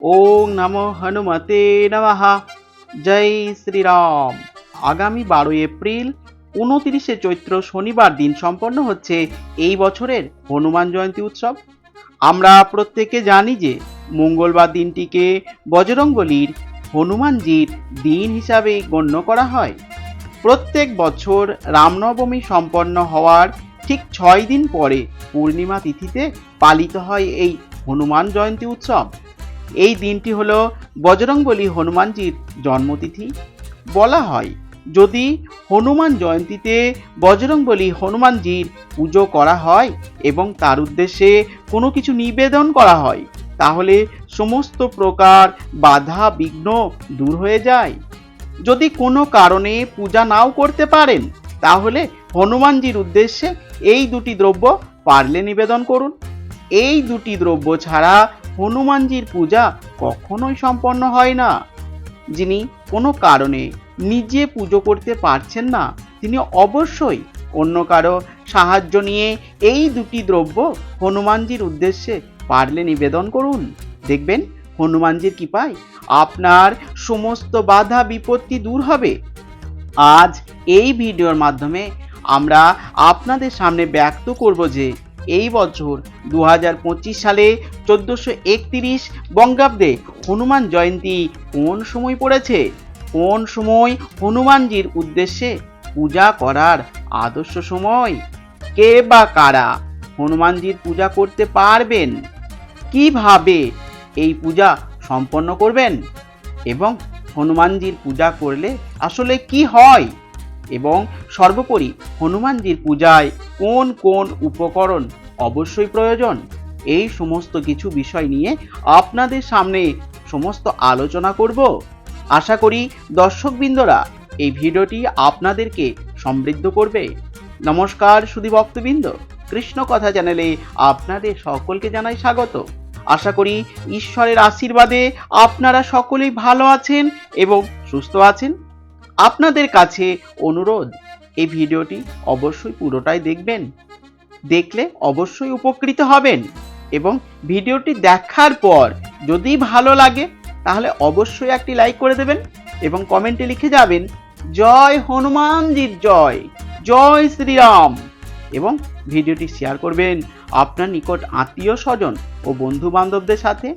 ওং নমো হনুমতে নমঃ। জয় শ্রীরাম। আগামী বারোই এপ্রিল, উনতিরিশে চৈত্র শনিবার দিন সম্পন্ন হচ্ছে এই বছরের হনুমান জয়ন্তী উৎসব। আমরা প্রত্যেকে জানি যে মঙ্গলবার দিনটিকে বজরংবলীর হনুমানজির দিন হিসাবে গণ্য করা হয়। প্রত্যেক বছর রামনবমী সম্পন্ন হওয়ার ঠিক ছয় দিন পরে পূর্ণিমা তিথিতে পালিত হয় এই হনুমান জয়ন্তী উৎসব। এই দিনটি হলো বজরংবলী হনুমানজির জন্মতিথি। বলা হয়, যদি হনুমান জয়ন্তীতে বজরংবলী হনুমানজির পুজো করা হয় এবং তার উদ্দেশ্যে কোনো কিছু নিবেদন করা হয়, তাহলে সমস্ত প্রকার বাধা বিঘ্ন দূর হয়ে যায়। যদি কোনো কারণে পূজা নাও করতে পারেন, তাহলে হনুমানজির উদ্দেশ্যে এই দুটি দ্রব্য পারলে নিবেদন করুন। এই দুটি দ্রব্য ছাড়া হনুমানজির পূজা কখনোই সম্পন্ন হয় না। যিনি কোনো কারণে নিজে পুজো করতে পারছেন না, তিনি অবশ্যই অন্য কারও সাহায্য নিয়ে এই দুটি দ্রব্য হনুমানজির উদ্দেশ্যে পারলে নিবেদন করুন। দেখবেন হনুমানজির কৃপায় আপনার সমস্ত বাধা, বিপত্তি দূর হবে। আজ এই ভিডিওর মাধ্যমে আমরা আপনাদের সামনে ব্যক্ত করব যে এই বছর দু হাজার পঁচিশ সালে চোদ্দোশো একতিরিশ বঙ্গাব্দে হনুমান জয়ন্তী কোন সময় পড়েছে? কোন সময় হনুমানজির উদ্দেশ্যে পূজা করার আদর্শ সময়? কে বা কারা হনুমানজির পূজা করতে পারবেন? কীভাবে এই পূজা সম্পন্ন করবেন? এবং হনুমানজির পূজা করলে আসলে কি হয়? এবং সর্বোপরি হনুমানজির পূজায় কোন কোন উপকরণ অবশ্যই প্রয়োজন? এই সমস্ত কিছু বিষয় নিয়ে আপনাদের সামনে সমস্ত আলোচনা করব। আশা করি দর্শকবৃন্দরা এই ভিডিওটি আপনাদেরকে সমৃদ্ধ করবে। নমস্কার সুধী ভক্তবৃন্দ। কৃষ্ণ কথা চ্যানেলে আপনাদের সকলকে জানাই স্বাগত। আশা করি ঈশ্বরের আশীর্বাদে আপনারা সকলেই ভালো আছেন এবং সুস্থ আছেন। আপনাদের কাছে অনুরোধ এই ভিডিওটি অবশ্যই পুরোটাই দেখবেন। দেখলে অবশ্যই উপকৃত হবেন এবং ভিডিওটি দেখার পর যদি ভালো লাগে, তাহলে অবশ্যই একটি লাইক করে দেবেন এবং কমেন্টে লিখে যাবেন, জয় হনুমানজির জয় জয় শ্রীরাম। এবং ভিডিওটি শেয়ার করবেন আপনার নিকট আত্মীয় স্বজন ও বন্ধু বান্ধবদের সাথে।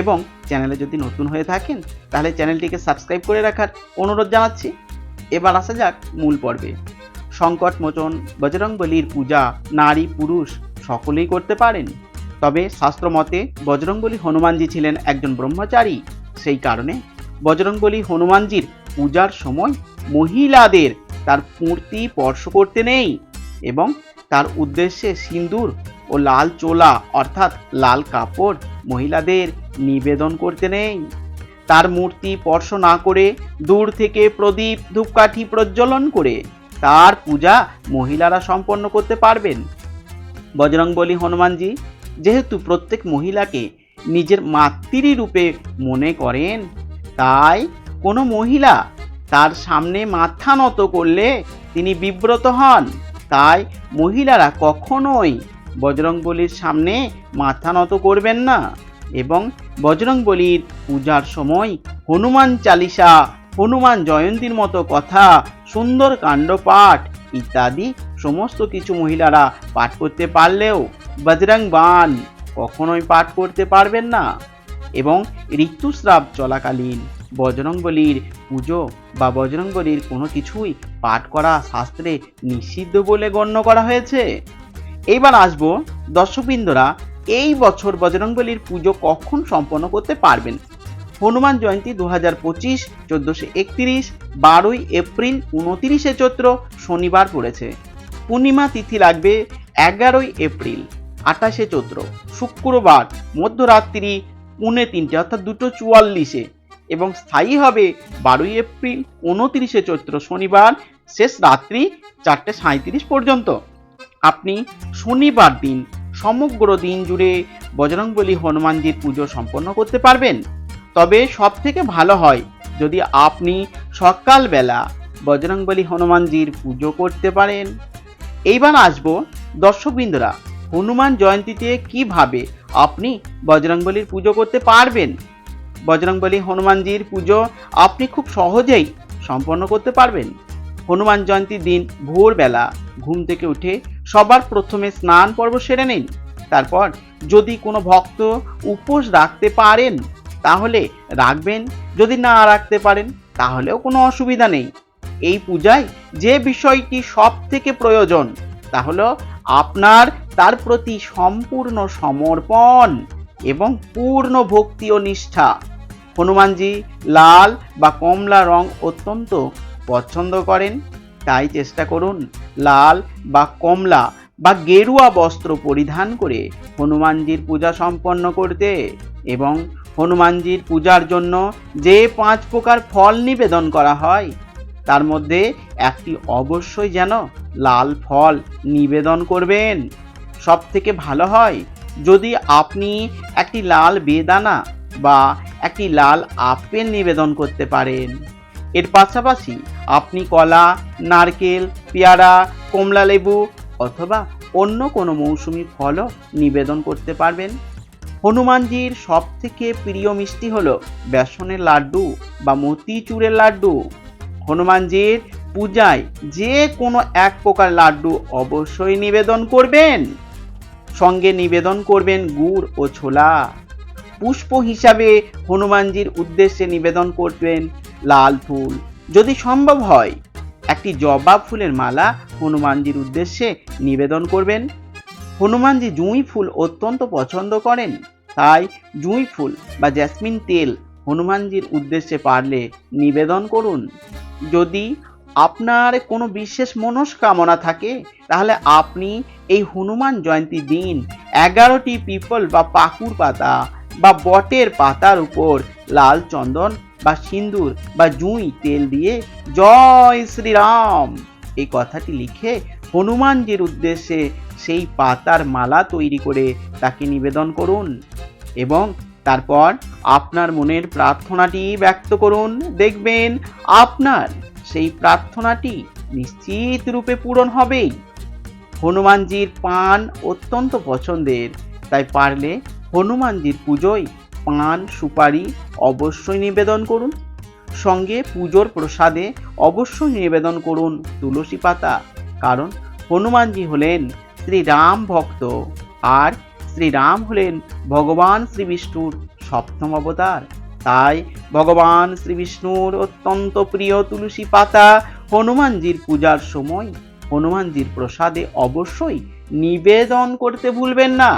এবং চ্যানেলে যদি নতুন হয়ে থাকেন, তাহলে চ্যানেলটিকে সাবস্ক্রাইব করে রাখার অনুরোধ জানাচ্ছি। এবার আসা যাক মূল পর্বে। সংকট, মোচন বজরংবলীর পূজা নারী, পুরুষ সকলেই করতে পারেন। তবে শাস্ত্রমতে বজরংবলী হনুমানজি ছিলেন একজন ব্রহ্মচারী। সেই কারণে বজরংবলী হনুমানজির পূজার সময় মহিলাদের তার মূর্তি স্পর্শ করতে নেই এবং তার উদ্দেশ্যে সিন্দুর ও লাল চোলা অর্থাৎ লাল কাপড় মহিলাদের নিবেদন করতে নেই। তার মূর্তি স্পর্শ না করে দূর থেকে প্রদীপ ধূপকাঠি প্রজ্বলন করে তার পূজা মহিলারা সম্পন্ন করতে পারবেন। বজরংবলী হনুমানজি, যেহেতু প্রত্যেক মহিলাকে নিজের মাতৃ রূপে মনে করেন, তাই কোনো মহিলা তার সামনে মাথা নত করলে তিনি বিব্রত হন। তাই মহিলারা কখনোই বজরংবলীর সামনে মাথা নত করবেন না। এবং বজরংবলীর পূজার সময় হনুমান চালিসা, হনুমান জয়ন্তীর মতো কথা, সুন্দর কাণ্ড পাঠ ইত্যাদি সমস্ত কিছু মহিলারা পাঠ করতে পারলেও বজরং বান কখনোই পাঠ করতে পারবেন না। এবং ঋতুস্রাব চলাকালীন বজরংবলীর পুজো বা বজরংবলীর কোনো কিছুই পাঠ করা শাস্ত্রে নিষিদ্ধ বলে গণ্য করা হয়েছে। এইবার আসব দর্শকবৃন্দরা এই বছর বজরংবলীর পুজো কখন সম্পন্ন করতে পারবেন? হনুমান জয়ন্তী দু হাজার পঁচিশ, চোদ্দোশো একত্রিশ, বারোই এপ্রিল উনতিরিশে চৈত্র শনিবার পড়েছে। পূর্ণিমা তিথি লাগবে এগারোই এপ্রিল, আঠাশে চৈত্র। শুক্রবার মধ্যরাত্রি পুনে তিনটে, অর্থাৎ দুটো চুয়াল্লিশে। এবং স্থায়ী হবে বারোই এপ্রিল উনতিরিশে চৈত্র শনিবার, শেষ রাত্রি চারটে সাঁত্রিশ পর্যন্ত। আপনি শনিবার দিন সমগ্র দিন জুড়ে বজরংবলী হনুমানজির পুজো সম্পন্ন করতে পারবেন। তবে সব থেকে ভালো হয় যদি আপনি সকালবেলা বজরংবলী হনুমানজির পুজো করতে পারেন। এইবার আসব দর্শকবৃন্দরা, হনুমান জয়ন্তীতে কীভাবে আপনি বজরংবলীর পুজো করতে পারবেন? বজরংবলী হনুমানজির পুজো আপনি খুব সহজেই সম্পন্ন করতে পারবেন। হনুমান জয়ন্তীর দিন ভোরবেলা ঘুম থেকে উঠে সবার প্রথমে স্নান পর্ব সেরে নিন। তারপর যদি কোনো ভক্ত উপোস রাখতে পারেন, তাহলে রাখবেন। যদি না রাখতে পারেন, তাহলেও কোনো অসুবিধা নেই। এই পূজায় যে বিষয়টি সব থেকে প্রয়োজন, তা হলো আপনার তার প্রতি সম্পূর্ণ সমর্পণ এবং পূর্ণ ভক্তি ও নিষ্ঠা। হনুমানজি লাল বা কমলা রং অত্যন্ত পছন্দ করেন। তাই চেষ্টা করুন লাল বা কমলা বা গেরুয়া বস্ত্র পরিধান করে হনুমানজির পূজা সম্পন্ন করতে এবং হনুমানজির পূজার জন্য যে পাঁচ প্রকার ফল নিবেদন করা হয়, তার মধ্যে একটি অবশ্যই যেন লাল ফল নিবেদন করবেন। সব থেকে ভালো হয়, যদি আপনি একটি লাল বেদানা বা একটি লাল আপেল নিবেদন করতে পারেন। এর পাশাপাশি আপনি কলা, নারকেল, পেয়ারা, কমলা লেবু অথবা অন্য কোনো মৌসুমি ফলও নিবেদন করতে পারবেন। হনুমানজির সব থেকে প্রিয় মিষ্টি হলো বেসনের লাড্ডু বা মতিচুরের লাড্ডু। হনুমানজির পূজায় যে কোনো এক প্রকার লাড্ডু অবশ্যই নিবেদন করবেন। সঙ্গে নিবেদন করবেন গুড় ও ছোলা। পুষ্প হিসাবে হনুমানজির উদ্দেশ্যে নিবেদন করবেন লাল ফুল। যদি সম্ভব হয়, একটি জবা ফুলের মালা হনুমানজির উদ্দেশ্যে নিবেদন করবেন। হনুমানজি জুঁই ফুল অত্যন্ত পছন্দ করেন। তাই জুঁই ফুল বা জ্যাসমিন তেল হনুমানজির উদ্দেশ্যে পারলে নিবেদন করুন। যদি আপনার কোনো বিশেষ মনস্কামনা থাকে, তাহলে আপনি এই হনুমান জয়ন্তী দিন এগারোটি পিপল বা পাকুর পাতা বা বটের পাতার উপর লাল চন্দন বা সিন্দুর বা জুঁই তেল দিয়ে জয় শ্রীরাম। এই কথাটি লিখে হনুমানজির উদ্দেশ্যে সেই পাতার মালা তৈরি করে তাকে নিবেদন করুন এবং তারপর আপনার মনের প্রার্থনাটি ব্যক্ত করুন। দেখবেন আপনার সেই প্রার্থনাটি নিশ্চিত রূপে পূরণ হবেই। হনুমানজির পান অত্যন্ত পছন্দের, তাই পারলে হনুমানজির পুজোয় পান সুপারি অবশ্যই নিবেদন করুন। সঙ্গে পুজোর প্রসাদে অবশ্যই নিবেদন করুন তুলসী পাতা, কারণ হনুমানজি হলেন শ্রীরাম ভক্ত আর শ্রীরাম হলেন ভগবান শ্রী বিষ্ণুর সপ্তম অবতার। তাই ভগবান শ্রী বিষ্ণুর অত্যন্ত প্রিয় তুলসী পাতা হনুমানজির পূজার সময় হনুমানজির প্রসাদে অবশ্যই নিবেদন করতে ভুলবেন না।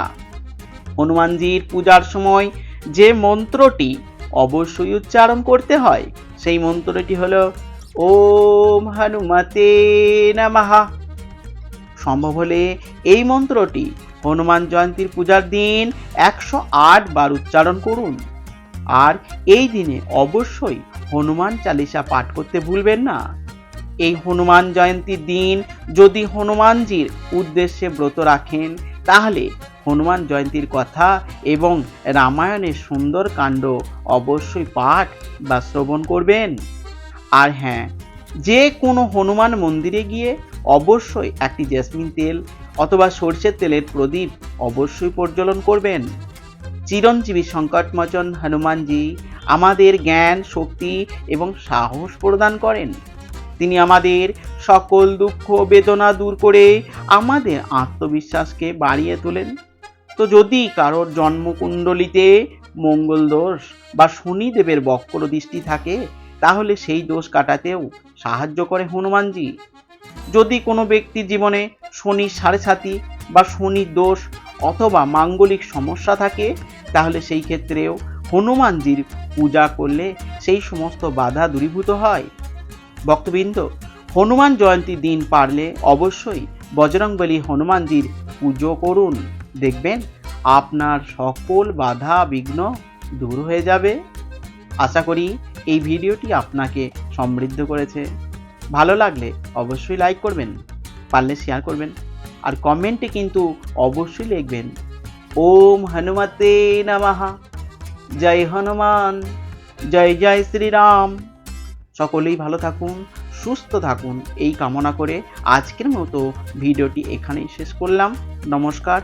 হনুমানজির পূজার সময় যে মন্ত্রটি অবশ্যই উচ্চারণ করতে হয়। সেই মন্ত্রটি হলো, ওম হনুমতে নমঃ। সম্ভব হলে এই মন্ত্রটি হনুমান জয়ন্তীর পূজার দিন একশো আট বার উচ্চারণ করুন। আর এই দিনে অবশ্যই হনুমান চালিসা পাঠ করতে ভুলবেন না। এই হনুমান জয়ন্তীর দিন যদি হনুমানজির উদ্দেশ্যে ব্রত রাখেন, তাহলে হনুমান জয়ন্তীর কথা এবং রামায়ণের সুন্দর কাণ্ড অবশ্যই পাঠ বা শ্রবণ করবেন। আর হ্যাঁ যে কোনো হনুমান মন্দিরে গিয়ে অবশ্যই একটি জেসমিন তেল অথবা সর্ষের তেলের প্রদীপ অবশ্যই প্রজ্বলন করবেন। চিরঞ্জীবী সংকটমোচন হনুমানজি আমাদের জ্ঞান, শক্তি এবং সাহস প্রদান করেন। তিনি আমাদের সকল দুঃখ, বেদনা দূর করে আমাদের আত্মবিশ্বাসকে বাড়িয়ে তোলেন। তো যদি কারোর জন্মকুণ্ডলিতে মঙ্গল দোষ বা শনিদেবের বক্র দৃষ্টি থাকে, তাহলে সেই দোষ কাটাতেও সাহায্য করে হনুমানজি। যদি কোনো ব্যক্তির জীবনে শনির সাড়ে সাতি বা শনির দোষ অথবা মাঙ্গলিক সমস্যা থাকে, তাহলে সেই ক্ষেত্রেও হনুমানজির পূজা করলে সেই সমস্ত বাধা দূরীভূত হয়। ভক্তবৃন্দ, হনুমান জয়ন্তী দিন পারলে অবশ্যই বজরংবলী হনুমানজির পুজো করুন। দেখবেন আপনার সকল বাধা বিঘ্ন দূর হয়ে যাবে। আশা করি এই ভিডিওটি আপনাকে সমৃদ্ধ করেছে। ভালো লাগলে অবশ্যই লাইক করবেন, পারলে শেয়ার করবেন, আর কমেন্টে কিন্তু অবশ্যই লিখবেন, ওম হনুমতে নমঃ, জয় হনুমান, জয় জয় শ্রীরাম। সকলেই ভালো থাকুন, সুস্থ থাকুন, এই কামনা করে আজকের মতো ভিডিওটি এখানেই শেষ করলাম। নমস্কার।